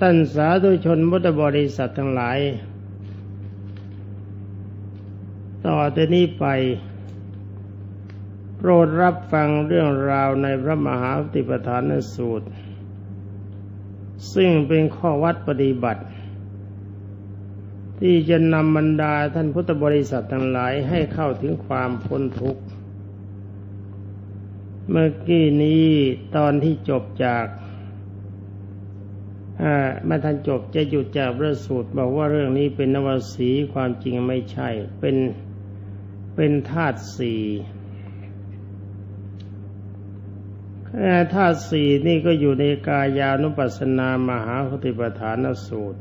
ท่านสาธุชนพุทธบริษัททั้งหลาย ต่อแต่นี้ไป โปรดรับฟังเรื่องราวในพระมหาปฏิปทานสูตร ซึ่งเป็นข้อวัดปฏิบัติ ที่จะนำบรรดาท่านพุทธบริษัททั้งหลายให้เข้าถึงความพ้นทุกข์ เมื่อกี้นี้ตอนที่จบจาก ไม่ทันจบจะหยุดจากพระสูตรบอกว่าเรื่องนี้เป็นนวสีความจริงไม่ใช่ เป็นเป็นธาตุสี่ธาตุสี่นี่ก็อยู่ในกายานุปัสสนามหาปฏิปทานสูตร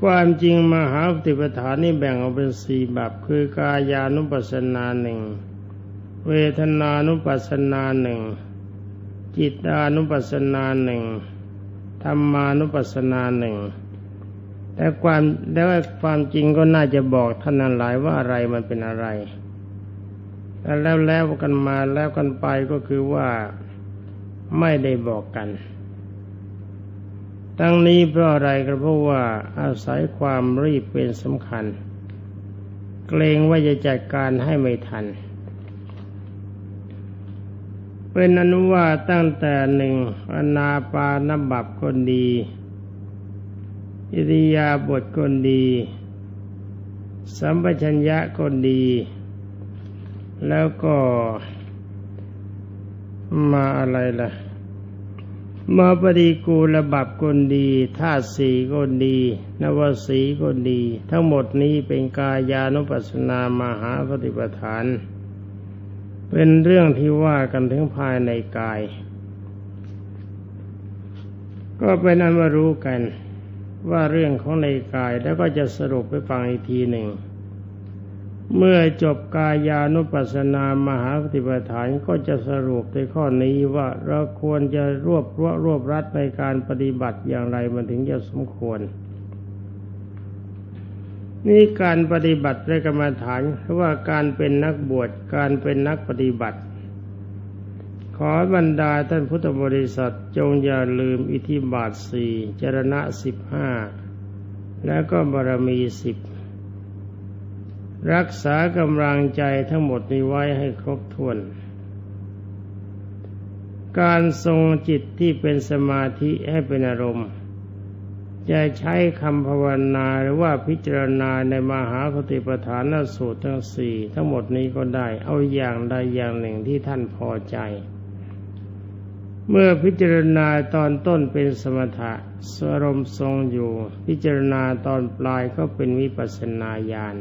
ความจริงมหาปฏิปทานนี่แบ่งออกเป็นสี่แบบคือกายานุปัสสนาหนึ่งเวทนานุปัสสนาหนึ่งจิตานุปัสสนาหนึ่ง ธรรมานุปัสสนาหนึ่งแต่ความแล้วความจริงก็น่าจะบอกท่านนั้นหลายว่าอะไรมันเป็นอะไรแล้วแล้วกันมาแล้วกันไปก็คือว่าไม่ได้บอกกัน ตั้งนี้เพราะอะไรก็เพราะว่าอาศัยความรีบเป็นสำคัญ เกรงว่าจะจัดการให้ไม่ทัน เป็นอนุว่าตั้งแต่หนึ่งอนาปานบับคนดี อิริยาบถคนดี สัมปชัญญะคนดี แล้วก็มาอะไรล่ะ มาปฏิกูลบับคนดีธาตุสีคนดี นวสีคนดี ทั้งหมดนี้เป็นกายานุปัสสนามหาปฏิปทาน เป็นเรื่องที่ว่ากันถึงภายในกาย ก็เป็นอันมารู้กัน ว่าเรื่องของในกายแล้วก็จะสรุปไปฟังอีกทีหนึ่ง เมื่อจบกายานุปัสสนามหาปฏิปทานก็จะสรุปในข้อนี้ว่าเราควรจะรวบรวบรวบรัดในการปฏิบัติอย่างไรมันถึงจะสมควร นี่การปฏิบัติในกรรมฐานเพราะว่าการเป็นนักบวชการเป็นนักปฏิบัติ ขอบรรดาท่านพุทธบริษัทจงอย่าลืมอิทิบาทสี่จรณะสิบห้าแล้วก็บารมีสิบรักษากำลังใจทั้งหมดนี้ไว้ให้ครบถ้วน การทรงจิตที่เป็นสมาธิให้เป็นอารมณ์ จะใช้คำภาวนาหรือว่าพิจารณาในมหาปฏิปทานสูตรทั้งสี่ทั้งหมดนี้ก็ได้ เอาอย่างใดอย่างหนึ่งที่ท่านพอใจ เมื่อพิจารณาตอนต้นเป็นสมถะสรมทรงอยู่ พิจารณาตอนปลายก็เป็นวิปัสนาญาณ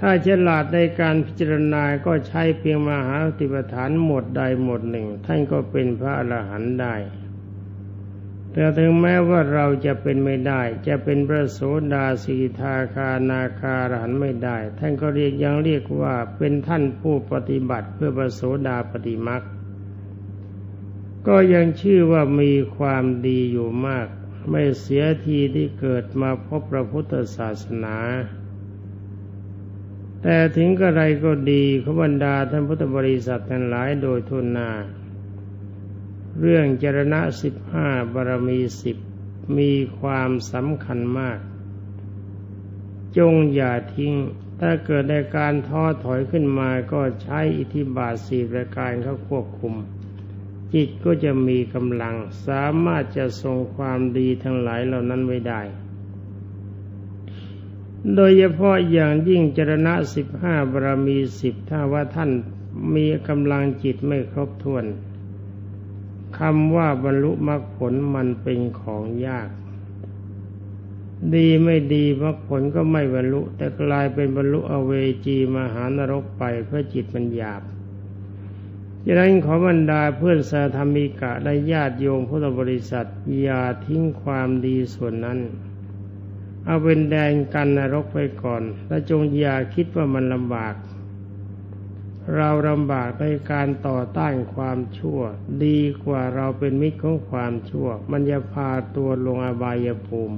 ถ้าฉลาดในการพิจารณาก็ใช้เพียงมหาปฏิปทานหมดใดหมดหนึ่ง ท่านก็เป็นพระอรหันต์ได้ แต่ถึงแม้ว่าเราจะเป็นไม่ได้ จะเป็นพระโสดาสีทาคานาคารหันไม่ได้ ท่านก็เรียกยังเรียกว่าเป็นท่านผู้ปฏิบัติเพื่อพระโสดาปฏิมักก็ยังชื่อว่ามีความดีอยู่มาก ไม่เสียทีที่เกิดมาพบพระพุทธศาสนา แต่ถึงกระไรก็ดีขบรรดาท่านพุทธบริษัททั้งหลายโดยทุนนา เรื่องจรณะสิบห้าบารมีสิบมีความสำคัญมาก จงอย่าทิ้ง ถ้าเกิดในการท้อถอยขึ้นมาก็ใช้อิทธิบาทสี่ประการเขาควบคุม จิตก็จะมีกำลัง สามารถจะทรงความดีทั้งหลายเหล่านั้นไว้ได้ โดยเฉพาะอย่างยิ่งจรณะสิบห้าบารมีสิบถ้าว่าท่านมีกำลังจิตไม่ครบถ้วน คำว่าบรรลุมรรคผลมันเป็นของยาก ดีไม่ดีมรรคผลก็ไม่บรรลุ แต่กลายเป็นบรรลุอเวจีมหานรกไปเพราะจิตมันหยาบดังนั้นขอบรรดาเพื่อนสาธรรมิกะและญาติโยมพุทธบริษัท อย่าทิ้งความดีส่วนนั้น เอาเป็นแดนกันนรกไปก่อน และจงอย่าคิดว่ามันลำบาก เราลำบากในการต่อต้านความชั่ว ดีกว่าเราเป็นมิตรของความชั่ว มันจะพาตัวลงอบายภูมิ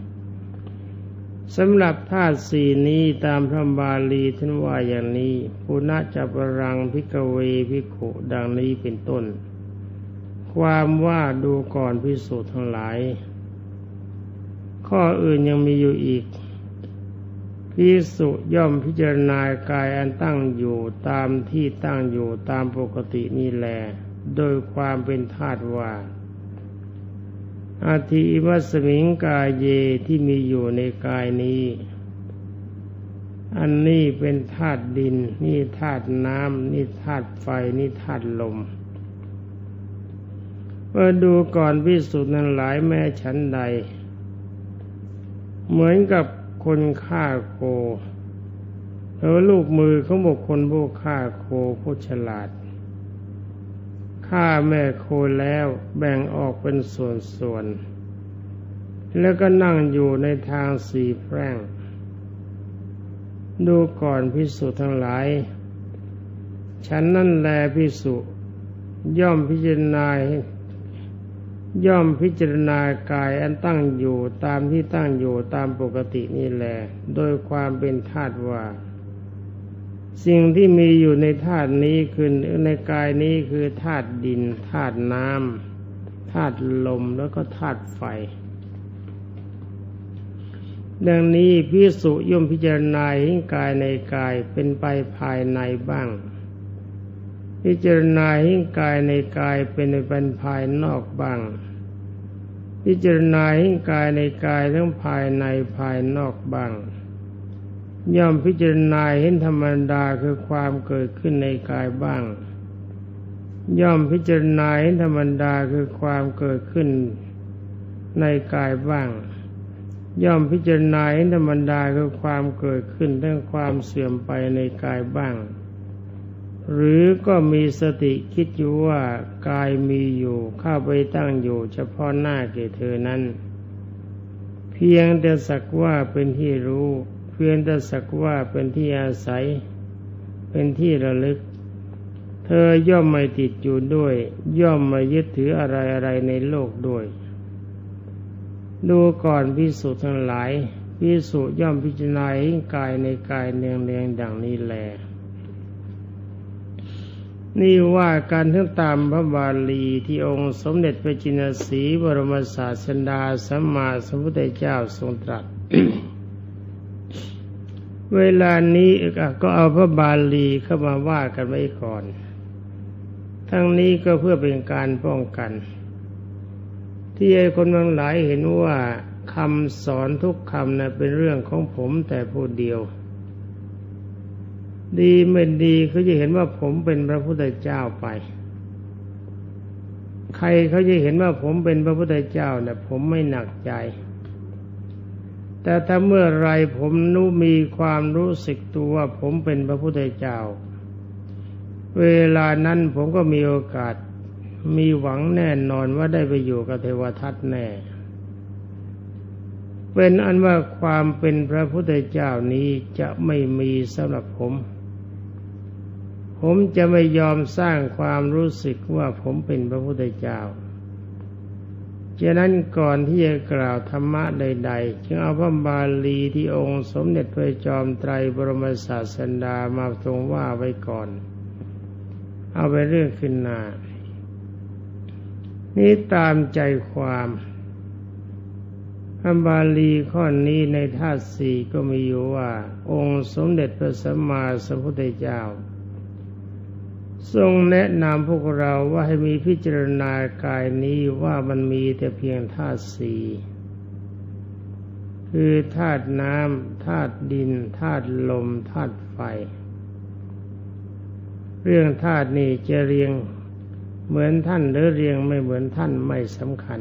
สำหรับธาตุสี่นี้ตามพระบาลีท่านว่าอย่างนี้ปุณะจับรังพิกเวพิขุดังนี้เป็นต้น ความว่าดูก่อนพิสูจน์ทั้งหลาย ข้ออื่นยังมีอยู่อีก พิสุย่อมพิจารณากายอันตั้งอยู่ตามที่ตั้งอยู่ตามปกตินี่แลโดยความเป็นธาตุว่า อาทิวัสมิงกายเยที่มีอยู่ในกายนี้ อันนี้เป็นธาตุดิน นี่ธาตุน้ำนี่ธาตุไฟ นี่ธาตุลมเมื่อดูก่อนพิสุนั้นหลายแม่ชั้นใด เหมือนกับ คนฆ่าโคแล้วลูกมือของบุคคลผู้ฆ่าโคผู้ฉลาดฆ่าแม่โคแล้วแบ่งออกเป็นส่วนๆ แล้วก็นั่งอยู่ในทางสี่แพร่ง ดูก่อนพิสุทั้งหลาย ฉันนั่นแลพิสุย่อมพิจารณา ย่อมพิจารณากายอันตั้งอยู่ตามที่ตั้งอยู่ตามปกตินี่แหละโดยความเป็นธาตุว่า สิ่งที่มีอยู่ในธาตุนี้คือในกายนี้คือธาตุดินธาตุน้ำธาตุลมแล้วก็ธาตุไฟ ดังนี้พิสุย่อมพิจารณาเห็นกายในกายเป็นไปภายในบ้าง พิจารณาให้กายในกายเป็นในเป็นภายนอกบ้าง พิจารณาให้กายในกายทั้งภายในภายนอกบ้าง ย่อมพิจารณาเห็นธรรมดาคือความเกิดขึ้นในกายบ้าง ย่อมพิจารณาเห็นธรรมดาคือความเกิดขึ้นในกายบ้าง ย่อมพิจารณาเห็นธรรมดาคือความเกิดขึ้นทั้งความเสื่อมไปในกายบ้าง หรือก็มีสติคิดอยู่ว่ากายมีอยู่เข้าไปตั้งอยู่เฉพาะหน้าแก่เธอนั้น เพียงแต่สักว่าเป็นที่รู้ เพียงแต่สักว่าเป็นที่อาศัย เป็นที่ระลึก เธอย่อมไม่ติดอยู่ด้วย ย่อมไม่ยึดถืออะไรอะไรในโลกด้วย ดูก่อนพิสุทั้งหลายพิสุย่อมพิจารณาให้กายในกายเนียงเนียงดังนี้แหละ นี่ว่าการทั้งตามพระบาลีที่องค์สมเด็จพระจินสีบรมศาสดาสัมมาสัมพุทธเจ้าทรงตรัส เวลานี้ก็เอาพระบาลีเข้ามาว่ากันไว้ก่อน ทั้งนี้ก็เพื่อเป็นการป้องกัน ที่ไอ้คนบางหลายเห็นว่าคำสอนทุกคำนะเป็นเรื่องของผมแต่ผู้เดียว ดีไม่ดีเขาจะเห็นว่าผมเป็นพระพุทธเจ้าไป ใครเขาจะเห็นว่าผมเป็นพระพุทธเจ้าเนี่ยผมไม่หนักใจ แต่ถ้าเมื่อไรผมนู้มีความรู้สึกตัวว่าผมเป็นพระพุทธเจ้า เวลานั้นผมก็มีโอกาสมีหวังแน่นอนว่าได้ไปอยู่กับเทวทัตแน่ เป็นอันว่าความเป็นพระพุทธเจ้านี้จะไม่มีสำหรับผม ผมจะไม่ยอมสร้างความรู้สึกว่าผมเป็นพระพุทธเจ้าฉะนั้นก่อนที่จะกล่าวธรรมะใดๆ จึงเอาพระบาลีที่องค์สมเด็จพระจอมไตรบรมศาสดามาทรงว่าไว้ก่อน เอาไปเรื่องขึ้นหน้า นี่ตามใจความพระบาลีข้อนี้ในธาตุสี่ก็มีอยู่ว่า องค์สมเด็จพระสัมมาสัมพุทธเจ้า ทรงแนะนำพวกเราว่าให้มีพิจารณากายนี้ว่ามันมีแต่เพียงธาตุสี่คือธาตุน้ำธาตุดินธาตุลมธาตุไฟ เรื่องธาตุนี้จะเรียงเหมือนท่านหรือเรียงไม่เหมือนท่านไม่สำคัญ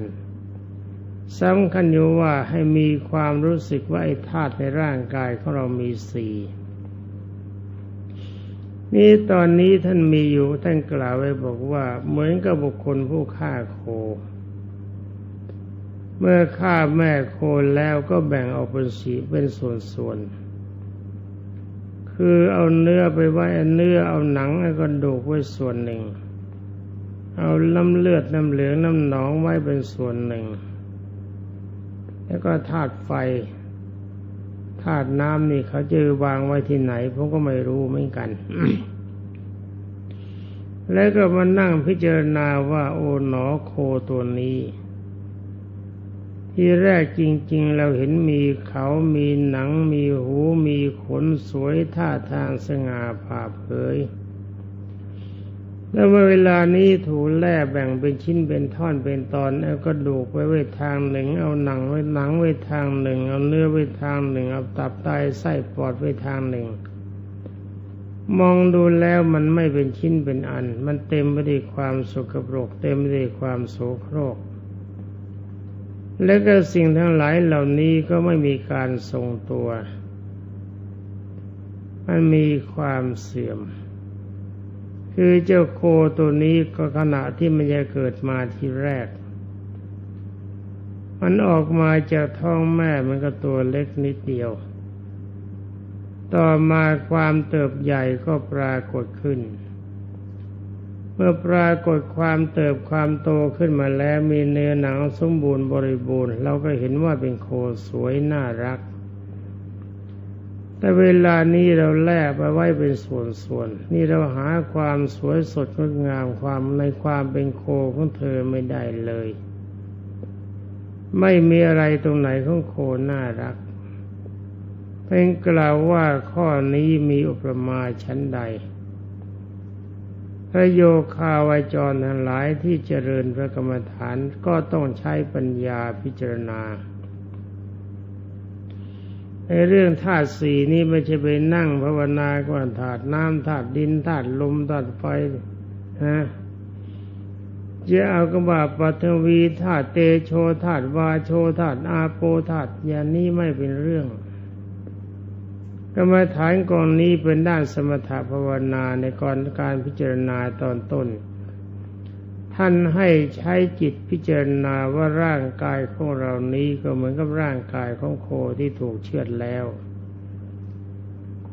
สำคัญอยู่ว่าให้มีความรู้สึกว่าไอ้ธาตุในร่างกายของเรามีสี่ นี่ตอนนี้ท่านมีอยู่ท่านกล่าวไว้บอกว่า เหมือนกับบุคคลผู้ฆ่าโค เมื่อฆ่าแม่โคแล้วก็แบ่งออกเป็นสีเป็นส่วนๆคือเอาเนื้อไปไว้เนื้อเอาหนังเอากระดูกไว้ส่วนหนึ่ง เอาน้ำเลือดน้ำเหลืองน้ำหนองไว้เป็นส่วนหนึ่ง แล้วก็ธาตุไฟ ธาตุน้ำนี่เขาจะวางไว้ที่ไหนผมก็ไม่รู้เหมือนกัน แล้วก็มานั่งพิจารณาว่าโอ๋หนอโคตัวนี้ ที่แรกจริง ๆ เราเห็นมีเขามีหนังมีหูมีขนสวยท่าทางสง่าผ่าเผย แล้วเวลานี้ถูแล่แบ่งเป็นชิ้นเป็นท่อนเป็นตอนเอากระดูกไว้ไว้ทางหนึ่ง เอาหนังไว้หนังไว้ทางหนึ่ง เอาเนื้อไว้ทางหนึ่ง เอาตับไตไส้ปอดไว้ทางหนึ่ง มองดูแล้วมันไม่เป็นชิ้นเป็นอัน มันเต็มไปด้วยความสกปรก เต็มไปด้วยความโสโครก และก็สิ่งทั้งหลายเหล่านี้ก็ไม่มีการทรงตัว มันมีความเสื่อม คือเจ้าโคตัวนี้ก็ขณะที่มันจะเกิดมาทีแรก มันออกมาจากท้องแม่มันก็ตัวเล็กนิดเดียว ต่อมาความเติบใหญ่ก็ปรากฏขึ้น เมื่อปรากฏความเติบความโตขึ้นมาแล้วมีเนื้อหนังสมบูรณ์บริบูรณ์ เราก็เห็นว่าเป็นโคสวยน่ารัก แต่เวลานี้เราแลกไปไว้เป็นส่วนๆ นี่เราหาความสวยสดงดงามความในความเป็นโคของเธอไม่ได้เลย ไม่มีอะไรตรงไหนของโคน่ารักเป็นกล่าวว่าข้อนี้มีอุปมาชั้นใด พระโยคาวาจรทั้งหลายที่เจริญพระกรรมฐานก็ต้องใช้ปัญญาพิจารณา ในเรื่องธาตุสี่นี้ไม่ใช่ไปนั่งภาวนาก่อนธาตุน้ำธาตุดินธาตุลมธาตุไฟฮะจะเอากระบาปัทวีธาตุเตโชธาตุวาโชธาตุอาโปธาตุอย่างนี้ไม่เป็นเรื่อง กรรมฐานกองนี้เป็นด้านสมถภาวนาในก่อนการพิจารณาตอนต้น ท่านให้ใช้จิตพิจารณาว่าร่างกายของเรานี้ก็เหมือนกับร่างกายของโคที่ถูกเชือดแล้ว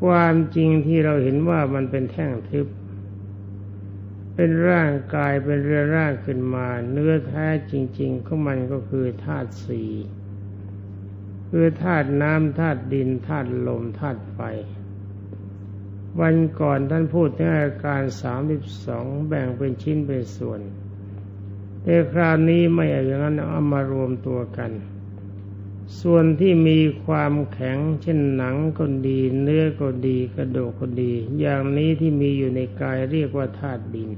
ความจริงที่เราเห็นว่ามันเป็นแท่งทึบ เป็นร่างกายเป็นเรือร่างขึ้นมา เนื้อแท้จริง ๆ ของมันก็คือธาตุสี่คือธาตุน้ำธาตุดินธาตุลมธาตุไฟวันก่อนท่านพูดถึงอาการสามสิบสองแบ่งเป็นชิ้นเป็นส่วน แต่คราวนี้ไม่อย่างนั้นเอามารวมตัวกัน ส่วนที่มีความแข็งเช่นหนังก็ดี เนื้อก็ดีกระดูกก็ดี อย่างนี้ที่มีอยู่ในกายเรียกว่าธาตุดิน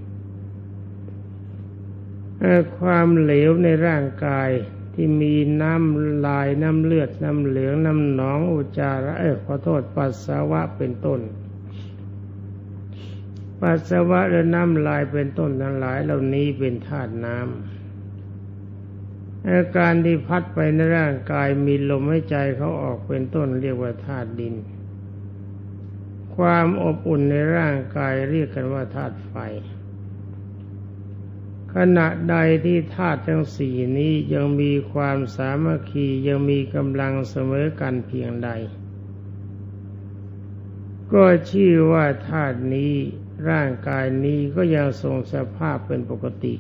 ความเหลวในร่างกายที่มีน้ำลายน้ำเลือดน้ำเหลืองน้ำหนองอุจจาระเออขอโทษปัสสาวะเป็นต้น ปัสสาวะและน้ำลายเป็นต้นทั้งหลายเหล่านี้เป็นธาตุน้ำอาการที่พัดไปในร่างกายมีลมหายใจเขาออกเป็นต้นเรียกว่าธาตุดิน ความอบอุ่นในร่างกายเรียกกันว่าธาตุไฟ ขณะใดที่ธาตุทั้งสี่นี้ยังมีความสามัคคียังมีกำลังเสมอกันเพียงใด ก็ชื่อว่าธาตุนี้ ร่างกายนี้ก็ยังทรงสภาพเป็นปกติ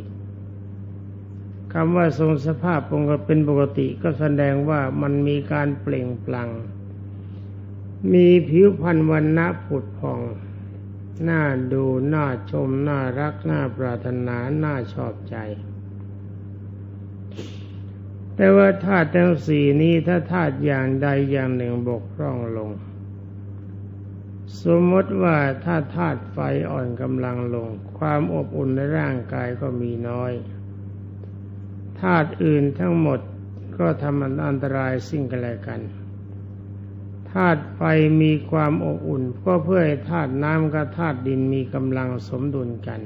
คำว่าทรงสภาพเป็นปกติก็แสดงว่ามันมีการเปล่งปลั่ง มีผิวพรรณวันณะผุดพองน่าดูน่าชมน่ารักน่าปรารถนาน่าชอบใจ แต่ว่าธาตุทั้งสี่นี้ถ้าธาตุอย่างใดอย่างหนึ่งบกพร่องลง สมมติว่าถ้าธาตุไฟอ่อนกำลังลง ความอบอุ่นในร่างกายก็มีน้อยธาตุอื่นทั้งหมดก็ทำอันตรายสิ่งกันและกันธาตุไฟมีความอบอุ่น ก็เพื่อให้ธาตุน้ำกับธาตุดินมีกำลังสมดุลกัน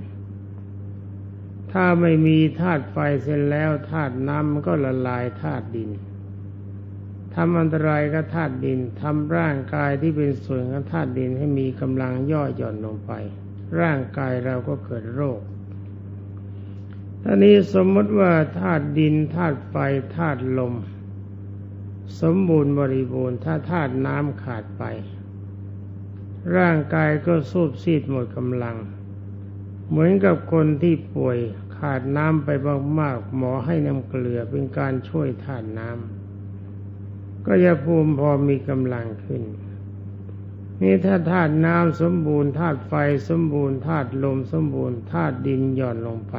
ถ้าไม่มีธาตุไฟเสร็จแล้วธาตุน้ำมันก็ละลายธาตุดิน ทำอันตรายกับธาตุดินทำร่างกายที่เป็นส่วนของธาตุดินให้มีกำลังย่อหย่อนลงไป ร่างกายเราก็เกิดโรคท่านี้สมมติว่าธาตุดินธาตุไฟธาตุลม สมบูรณ์บริบูรณ์ถ้าธาตุน้ำขาดไป ร่างกายก็สูบซีดหมดกำลัง เหมือนกับคนที่ป่วยขาดน้ำไปมากๆหมอให้น้ำเกลือเป็นการช่วยธาตุน้ำ ก็ยาภูมิพอมีกำลังขึ้น นี่ถ้าธาตุน้ำสมบูรณ์ธาตุไฟสมบูรณ์ธาตุลมสมบูรณ์ธาตุดินหย่อนลงไป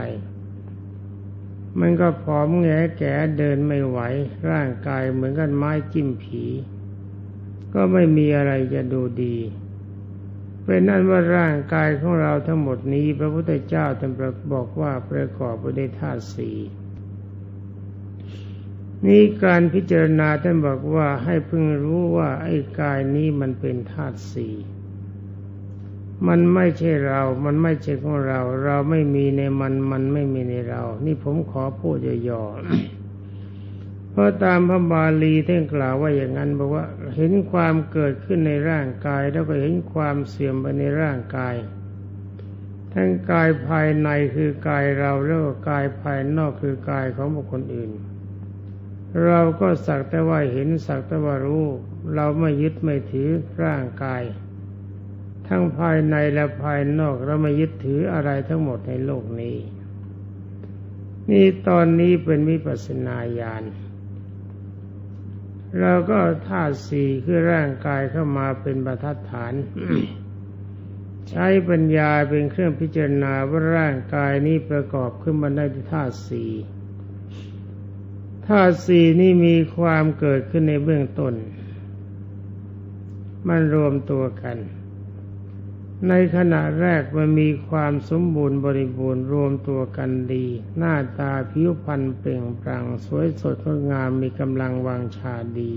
มันก็ผอมแงแก่เดินไม่ไหว ร่างกายเหมือนกันไม้จิ้มผี ก็ไม่มีอะไรจะดูดีเป็นนั้นว่าร่างกายของเราทั้งหมดนี้ พระพุทธเจ้าท่านบอกว่าประกอบไปด้วยธาตุสี่ นี่การพิจารณาท่านบอกว่าให้พึงรู้ว่าไอ้กายนี้มันเป็นธาตุสี่มันไม่ใช่เรา มันไม่ใช่ของเรา เราไม่มีในมัน มันไม่มีในเรา นี่ผมขอพูดย่อๆ เพราะตามพระบาลีท่านกล่าวว่าอย่างนั้นบอกว่าเห็นความเกิดขึ้นในร่างกาย แล้วก็เห็นความเสื่อมไปในร่างกาย ทั้งกายภายในคือกายเราแล้วก็กายภายนอกคือกายของบุคคลอื่น เราก็สักแต่ว่าเห็นสักแต่ว่ารู้ เราไม่ยึดไม่ถือร่างกาย ทั้งภายในและภายนอกเราไม่ยึดถืออะไรทั้งหมดในโลกนี้ นี่ตอนนี้เป็นวิปัสสนาญาณเราก็ธาตุสี่คือร่างกายเข้ามาเป็นบรรทัดฐาน ใช้ปัญญาเป็นเครื่องพิจารณาว่าร่างกายนี้ประกอบขึ้นมาได้ธาตุสี่ ธาตุสี่นี่มีความเกิดขึ้นในเบื้องต้น มันรวมตัวกัน ในขณะแรกมันมีความสมบูรณ์บริบูรณ์รวมตัวกันดี หน้าตาผิวพรรณเปล่งปลั่งสวยสดงดงามมีกำลังวางชาดี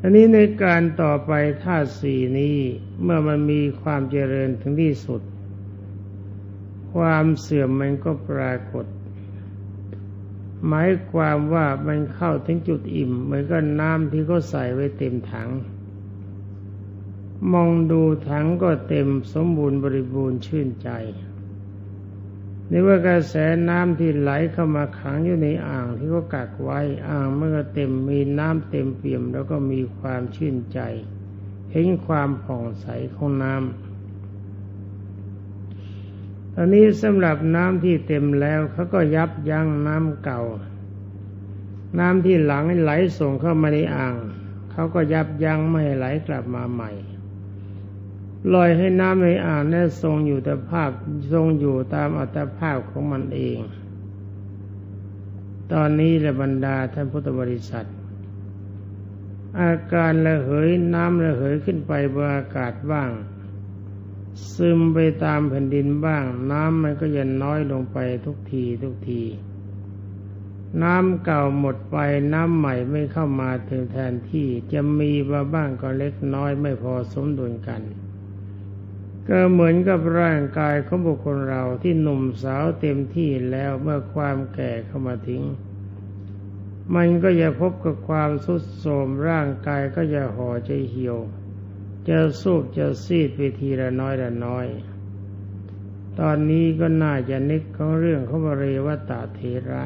อันนี้ในการต่อไปธาตุสี่นี้เมื่อมันมีความเจริญถึงที่สุด ความเสื่อมมันก็ปรากฏ หมายความว่ามันเข้าถึงจุดอิ่ม เหมือนกับน้ำที่เขาใส่ไว้เต็มถัง มองดูถังก็เต็มสมบูรณ์บริบูรณ์ชื่นใจนี่ว่ากระแสน้ำที่ไหลเข้ามาขังอยู่ในอ่างที่เขากักไว้อ่างเมื่อเต็มมีน้ำเต็มเปี่ยม แล้วก็มีความชื่นใจ เห็นความผ่องใสของน้ำ อนนี้สำหรับน้ำที่เต็มแล้วเขาก็ยับยั้งน้ำเก่า น้ำที่หลังไหลส่งเข้ามาในอ่างเขาก็ยับยั้งไม่ให้ไหลกลับมาใหม่ลอยให้น้ำในอ่างนั้นทรงอยู่แต่ภาพทรงอยู่ตามอัตภาพของมันเอง ตอนนี้ระบรรดาท่านพุทธบริษัท อาการระเหยน้ำระเหยขึ้นไปบนอากาศบ้าง ซึมไปตามแผ่นดินบ้าง น้ำมันก็ยันน้อยลงไปทุกทีทุกที น้ำเก่าหมดไปน้ำใหม่ไม่เข้ามาถึงแทนที่จะมีมาบ้างก็เล็กน้อยไม่พอสมดุลกัน ก็เหมือนกับร่างกายของบุคคลเราที่หนุ่มสาวเต็มที่แล้วเมื่อความแก่เข้ามาทิ้งมันก็จะพบกับความสุดโทมร่างกายก็จะห่อใจเหี่ยว จะสูบจะซีดไปทีละน้อยละน้อย ตอนนี้ก็น่าจะนึกของเรื่องของบริวตาเทระ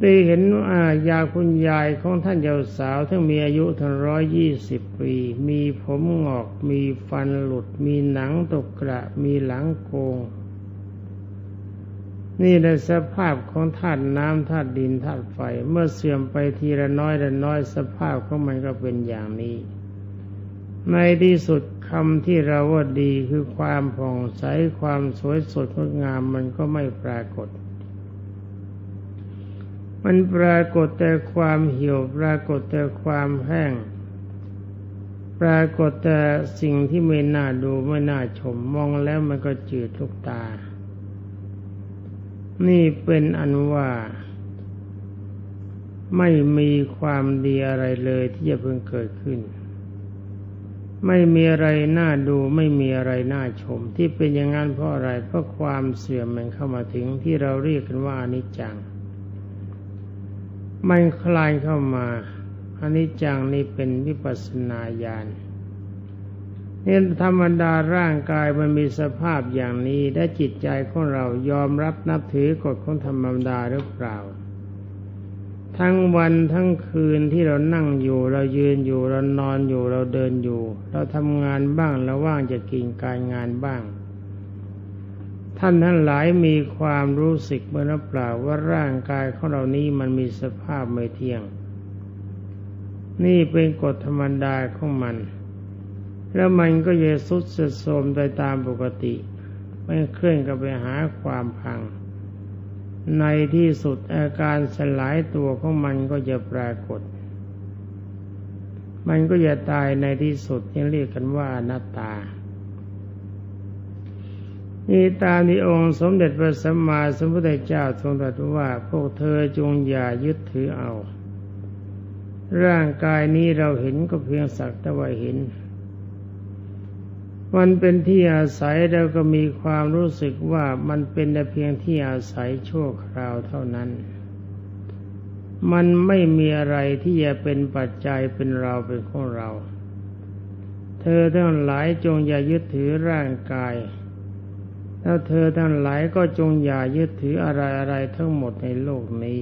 ได้เห็นอายาคุณยายของท่านเยาสาวทั้งมีอายุถึงร้อยยี่สิบปี มีผมงอก มีฟันหลุด มีหนังตกกระ มีหลังโกง นี่ในสภาพของธาตุน้ำธาตุดินธาตุไฟ เมื่อเสื่อมไปทีละน้อยละน้อยสภาพของมันก็เป็นอย่างนี้ ในที่สุดคำที่เราว่าดีคือความผ่องใสความสวยสดงดงามมันก็ไม่ปรากฏ มันปรากฏแต่ความเหี่ยวปรากฏแต่ความแห้ง ปรากฏแต่สิ่งที่ไม่น่าดูไม่น่าชมมองแล้วมันก็จืดทุกตา นี่เป็นอันว่าไม่มีความดีอะไรเลยที่จะเพิ่งเกิดขึ้น ไม่มีอะไรน่าดูไม่มีอะไรน่าชม ที่เป็นอย่างนั้นเพราะอะไรเพราะความเสื่อมมันเข้ามาถึงที่เราเรียกกันว่าอนิจจัง มันคลายเข้ามาอนิจจังนี่เป็นวิปัสนาญาณเนี่ธรรมดาร่างกายมันมีสภาพอย่างนี้และจิตใจของเรายอมรับนับถือกฎของธรรมดาหรือเปล่า ทั้งวันทั้งคืนที่เรานั่งอยู่ เรายืนอยู่เรานอนอยู่เราเดินอยู่ เราทำงานบ้างเราว่างจะกินการงานบ้าง ท่านทั้งหลายมีความรู้สึกเมื่อเปล่าว่าร่างกายของเรานี้มันมีสภาพไม่เที่ยง นี่เป็นกฎธรรมดาของมัน แล้วมันก็จะสุดสะโทมไปตามปกติ ไม่เคลื่อนกับไปหาความพัง ในที่สุดอาการสลายตัวของมันก็จะปรากฏ มันก็จะตายในที่สุดที่เรียกกันว่าอนัตตา นี่ตามที่องค์สมเด็จพระสัมมาสัมพุทธเจ้าทรงตรัสว่าพวกเธอจงอย่ายึดถือเอา ร่างกายนี้เราเห็นก็เพียงสักแต่ว่าเห็น มันเป็นที่อาศัยเราก็มีความรู้สึกว่ามันเป็นแต่เพียงที่อาศัยชั่วคราวเท่านั้น มันไม่มีอะไรที่จะเป็นปัจจัยเป็นเราเป็นของเรา เธอทั้งหลายจงอย่ายึดถือร่างกาย แล้วเธอทั้งหลายก็จงอย่ายึดถืออะไรอะไรทั้งหมดในโลกนี้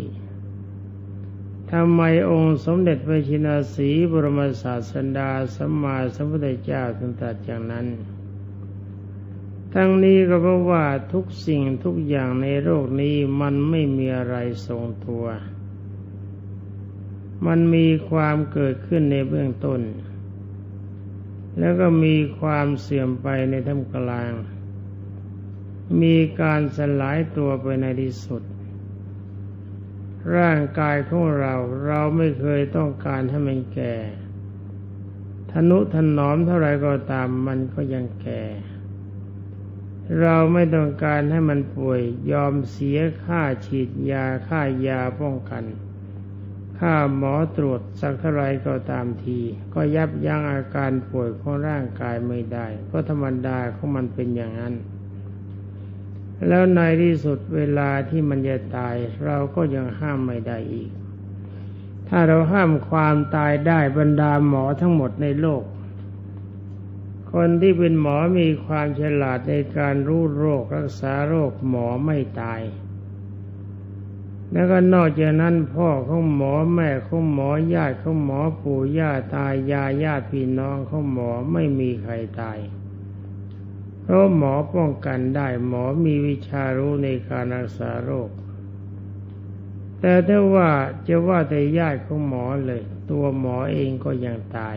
ทำไมองค์สมเด็จพระชินสีบรมศาสดาสัมมาสัมพุทธเจ้าถึงตรัสอย่างนั้น ทั้งนี้ก็เพราะว่าทุกสิ่งทุกอย่างในโลกนี้มันไม่มีอะไรทรงตัว มันมีความเกิดขึ้นในเบื้องต้น แล้วก็มีความเสื่อมไปในท่ามกลาง มีการสลายตัวไปในที่สุด ร่างกายของเราเราไม่เคยต้องการให้มันแก่ทนุถนอมเท่าไรก็ตามมันก็ยังแก่ เราไม่ต้องการให้มันป่วยยอมเสียค่าฉีดยาค่ายาป้องกัน ค่าหมอตรวจสักเท่าไรก็ตามที ก็ยับยั้งอาการป่วยของร่างกายไม่ได้ เพราะธรรมดาของมันเป็นอย่างนั้น แล้วในที่สุดเวลาที่มันจะตาย เราก็ยังห้ามไม่ได้อีก ถ้าเราห้ามความตายได้บรรดาหมอทั้งหมดในโลก คนที่เป็นหมอมีความฉลาดในการรู้โรครักษาโรคหมอไม่ตาย แล้วก็นอกจากนั้นพ่อของหมอแม่ของหมอญาติของหมอปู่ย่าตายายญาติพี่น้องของหมอไม่มีใครตาย เพราะหมอป้องกันได้หมอมีวิชารู้ในการรักษาโรค แต่ถ้าว่าจะว่าแต่ญาติของหมอเลย ตัวหมอเองก็ยังตาย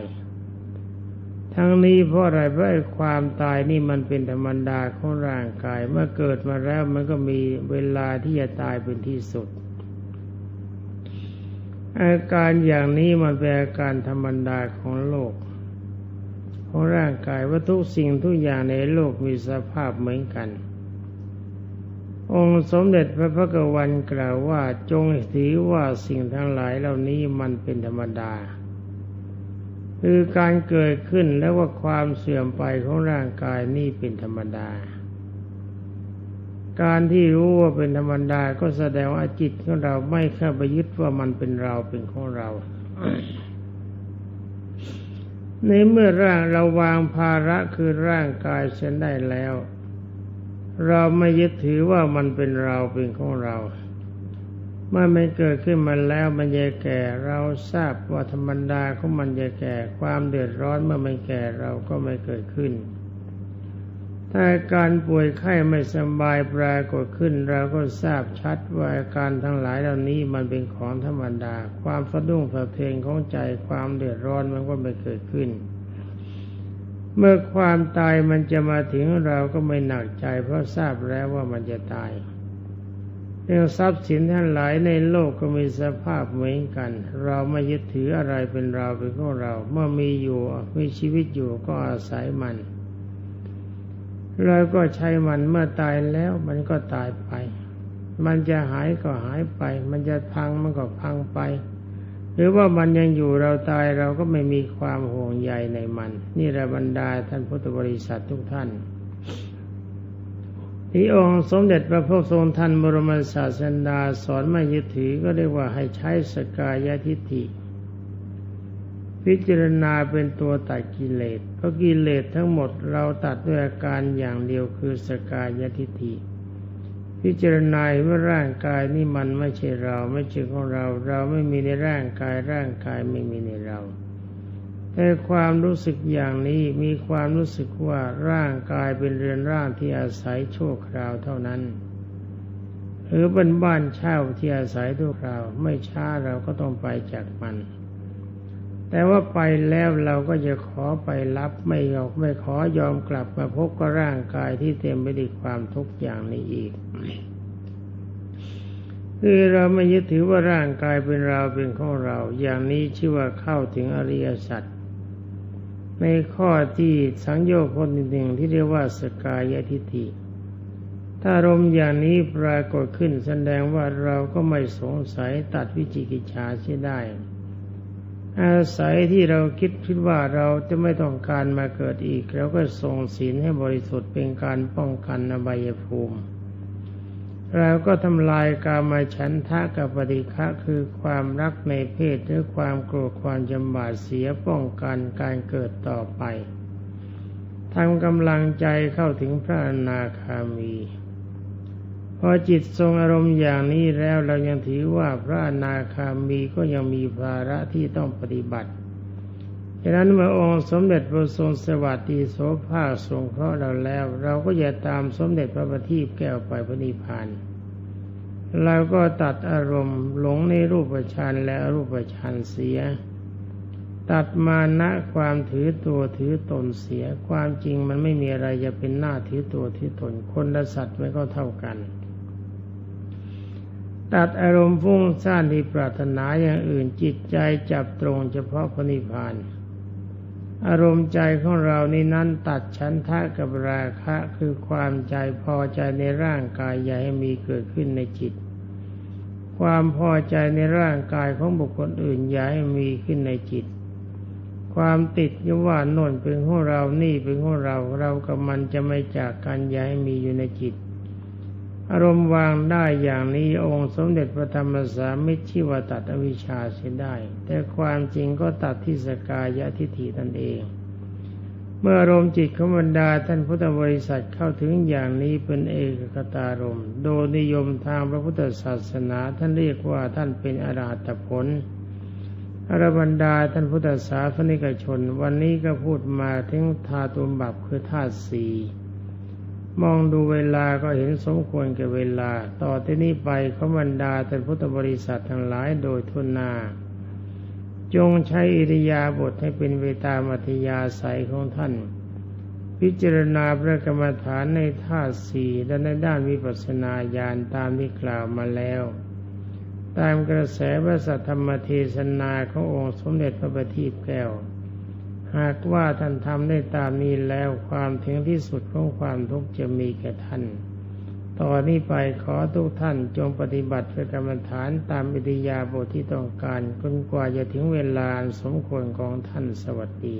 ทั้งนี้เพราะอะไรเพราะความตายนี่มันเป็นธรรมดาของร่างกาย เมื่อเกิดมาแล้วมันก็มีเวลาที่จะตายเป็นที่สุด อาการอย่างนี้มันเป็นอาการธรรมดาของโลก ของร่างกายว่าทุกสิ่งทุกอย่างในโลกมีสภาพเหมือนกัน องค์สมเด็จพระพุทธวันกล่าวว่าจงถือว่าสิ่งทั้งหลายเหล่านี้มันเป็นธรรมดา คือการเกิดขึ้นแล้วว่าความเสื่อมไปของร่างกายนี่เป็นธรรมดา การที่รู้ว่าเป็นธรรมดาก็แสดงว่าจิตของเราไม่เข้าไปยึดว่ามันเป็นเราเป็นของเรา ในเมื่อร่างเราวางภาระคือร่างกายเส้นได้แล้ว เราไม่ยึดถือว่ามันเป็นเราเป็นของเราเมื่อมันเกิดขึ้นมาแล้วมันจะแก่ เราทราบว่าธรรมดาของมันจะแก่ ความเดือดร้อนเมื่อมันแก่เราก็ไม่เกิดขึ้น ถ้าการป่วยไข้ไม่สบายปรากฏขึ้นเราก็ทราบชัดว่าการทั้งหลายเหล่านี้มันเป็นของธรรมดา ความสะดุ้งสะเทือนของใจความเดือดร้อนมันก็ไม่เกิดขึ้น เมื่อความตายมันจะมาถึงเราก็ไม่หนักใจ เพราะทราบแล้วว่ามันจะตายเรื่องทรัพย์สินทั้งหลายในโลกก็มีสภาพเหมือนกัน เราไม่ยึดถืออะไรเป็นเราเป็นของเรา เมื่อมีอยู่มีชีวิตอยู่ก็อาศัยมัน เราก็ใช้มันเมื่อตายแล้วมันก็ตายไป มันจะหายก็หายไป มันจะพังมันก็พังไป หรือว่ามันยังอยู่เราตายเราก็ไม่มีความห่วงใยในมัน นี่แหละบรรดาท่านพุทธบริษัททุกท่านที่องค์สมเด็จพระพุทธทรงท่านบรมศาสดาสอนไม่ยึดถือก็เรียกว่าให้ใช้สกายทิฏฐิ พิจารณาเป็นตัวตัดกิเลสเพราะกิเลสทั้งหมดเราตัดด้วยอาการอย่างเดียวคือสกายทิฏฐิพิจารณาว่าร่างกายนี่มันไม่ใช่เราไม่ใช่ของเรา เราไม่มีในร่างกายร่างกายไม่มีในเรา แต่ความรู้สึกอย่างนี้มีความรู้สึกว่าร่างกายเป็นเรือนร่างที่อาศัยชั่วคราวเท่านั้น หรือเป็นบ้านเช่าที่อาศัยทั่วคราว ไม่ช้าเราก็ต้องไปจากมัน แต่ว่าไปแล้วเราก็จะขอไปรับไม่ยอมไม่ขอยอมกลับมาพบกับร่างกายที่เต็มไปด้วยความทุกข์อย่างนี้อีกคือเราไม่ยึดถือว่าร่างกายเป็นเราเป็นของเรา อย่างนี้ชื่อว่าเข้าถึงอริยสัจในข้อที่สังโยชน์คนหนึ่งที่เรียกว่าสกายทิฏฐิถ้ารมอย่างนี้ปรากฏขึ้นแสดงว่าเราก็ไม่สงสัยตัดวิจิกิจฉาเสียได้ อาศัยที่เราคิดคิดว่าเราจะไม่ต้องการมาเกิดอีกเราก็ทรงศีลให้บริสุทธิ์เป็นการป้องกันอบายภูมิเราก็ทำลายกามาฉันทะกับปฏิฆะคือความรักในเพศหรือความโกรธความจำบาดเสียป้องกันการเกิดต่อไปทำกำลังใจเข้าถึงพระอนาคามี พอจิตทรงอารมณ์อย่างนี้แล้วเรายังถือว่าพระอนาคามีก็ยังมีภาระที่ต้องปฏิบัติฉะนั้นเมื่อองค์สมเด็จพระทรงสวัสดีโสภาทรงเคราะห์เราแล้ว เราก็อย่าตามสมเด็จพระบัณฑิตแก้วไปพระนิพพานเราก็ตัดอารมณ์หลงในรูปฌานและรูปฌานเสีย ตัดมานะความถือตัวถือตนเสีย ความจริงมันไม่มีอะไรจะเป็นหน้าถือตัวถือตนคนและสัตว์ไม่ก็เท่ากัน ตัดอารมณ์ฟุ้งซ่านที่ปรารถนาอย่างอื่นจิตใจจับตรงเฉพาะพระนิพพานอารมณ์ใจของเรานี่นั้นตัดฉันทะกับราคะคือความใจพอใจในร่างกายอย่าให้มีเกิดขึ้นในจิต ความพอใจในร่างกายของบุคคลอื่นอย่าให้มีขึ้นในจิต ความติดยว่าโน่นเป็นของเรานี่เป็นของเราเรากับมันจะไม่จากกันอย่าให้มีอยู่ในจิต อารมณ์วางได้อย่างนี้องค์สมเด็จพระธรรมสามิชื่อว่าตัดอวิชชาเสียได้ แต่ความจริงก็ตัดที่สกายะทิฏฐิตนเอง เมื่ออารมณ์จิตของบรรดาท่านพุทธบริษัทเข้าถึงอย่างนี้เป็นเอกคตารมโดยนิยมทางพระพุทธศาสนาท่านเรียกว่าท่านเป็นอรหัตผลอรบรรดาท่านพุทธศาสนิกชน วันนี้ก็พูดมาถึงธาตุมบับคือธาตุสี่ มองดูเวลาก็เห็นสมควรแก่เวลา ต่อที่นี้ไปขบรรดาท่านพุทธบริษัททั้งหลายโดยทุนนาจงใช้อิริยาบถให้เป็นเวตามัธยาศัยของท่าน พิจารณาพระกรรมฐานในท่าสี่และในด้านวิปัสสนาญาณตามที่กล่าวมาแล้ว ตามกระแสพระสัทธรรมเทศนาขององค์สมเด็จพระบัณฑิตแก้ว หากว่าท่านทำได้ตามนี้แล้วความถึงที่สุดของความทุกข์จะมีแก่ท่าน ต่อนนี้ไปขอทุกท่านจงปฏิบัติเพื่อกรรมฐานตามอิทยาบทที่ต้องการจนกว่าจะถึงเวลาสมควรของท่านสวัสดี